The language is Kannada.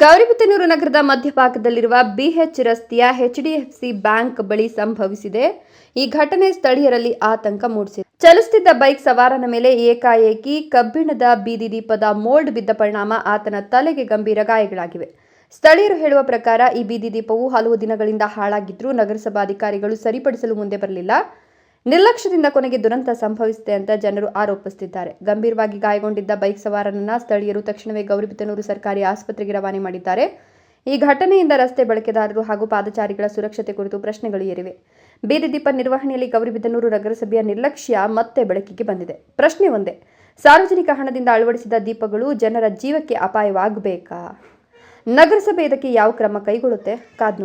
ಗೌರಿಬಿದನೂರು ನಗರದ ಮಧ್ಯಭಾಗದಲ್ಲಿರುವ ಬಿಎಚ್ ರಸ್ತೆಯ ಎಚ್ಡಿಎಫ್ಸಿ ಬ್ಯಾಂಕ್ ಬಳಿ ಸಂಭವಿಸಿದೆ. ಈ ಘಟನೆ ಸ್ಥಳೀಯರಲ್ಲಿ ಆತಂಕ ಮೂಡಿಸಿದೆ. ಚಲಿಸುತ್ತಿದ್ದ ಬೈಕ್ ಸವಾರನ ಮೇಲೆ ಏಕಾಏಕಿ ಕಬ್ಬಿಣದ ಬೀದಿ ದೀಪದ ಮೋಲ್ಡ್ ಬಿದ್ದ ಪರಿಣಾಮ ಆತನ ತಲೆಗೆ ಗಂಭೀರ ಗಾಯಗಳಾಗಿವೆ. ಸ್ಥಳೀಯರು ಹೇಳುವ ಪ್ರಕಾರ ಈ ಬೀದಿ ದೀಪವು ಹಲವು ದಿನಗಳಿಂದ ಹಾಳಾಗಿದ್ದರೂ ನಗರಸಭಾ ಅಧಿಕಾರಿಗಳು ಸರಿಪಡಿಸಲು ಮುಂದೆ ಬರಲಿಲ್ಲ. ನಿರ್ಲಕ್ಷ್ಯದಿಂದ ಕೊನೆಗೆ ದುರಂತ ಸಂಭವಿಸಿದೆ ಅಂತ ಜನರು ಆರೋಪಿಸುತ್ತಿದ್ದಾರೆ ಗಂಭೀರವಾಗಿ ಗಾಯಗೊಂಡಿದ್ದ ಬೈಕ್ ಸವಾರನನ್ನ ಸ್ಥಳೀಯರು ತಕ್ಷಣವೇ ಗೌರಿಬಿದನೂರು ಸರ್ಕಾರಿ ಆಸ್ಪತ್ರೆಗೆ ರವಾನೆ ಮಾಡಿದ್ದಾರೆ. ಈ ಘಟನೆಯಿಂದ ರಸ್ತೆ ಬಳಕೆದಾರರು ಹಾಗೂ ಪಾದಚಾರಿಗಳ ಸುರಕ್ಷತೆ ಕುರಿತು ಪ್ರಶ್ನೆಗಳು ಏರಿವೆ. ಬೀದಿ ದೀಪ ನಿರ್ವಹಣೆಯಲ್ಲಿ ಗೌರಿಬಿದನೂರು ನಗರಸಭೆಯ ನಿರ್ಲಕ್ಷ್ಯ ಮತ್ತೆ ಬೆಳಕಿಗೆ ಬಂದಿದೆ. ಪ್ರಶ್ನೆ ಒಂದೇ, ಸಾರ್ವಜನಿಕ ಹಣದಿಂದ ಅಳವಡಿಸಿದ ದೀಪಗಳು ಜನರ ಜೀವಕ್ಕೆ ಅಪಾಯವಾಗಬೇಕಾ? ನಗರಸಭೆ ಇದಕ್ಕೆ ಯಾವ ಕ್ರಮ ಕೈಗೊಳ್ಳುತ್ತೆ? ಕಾದ್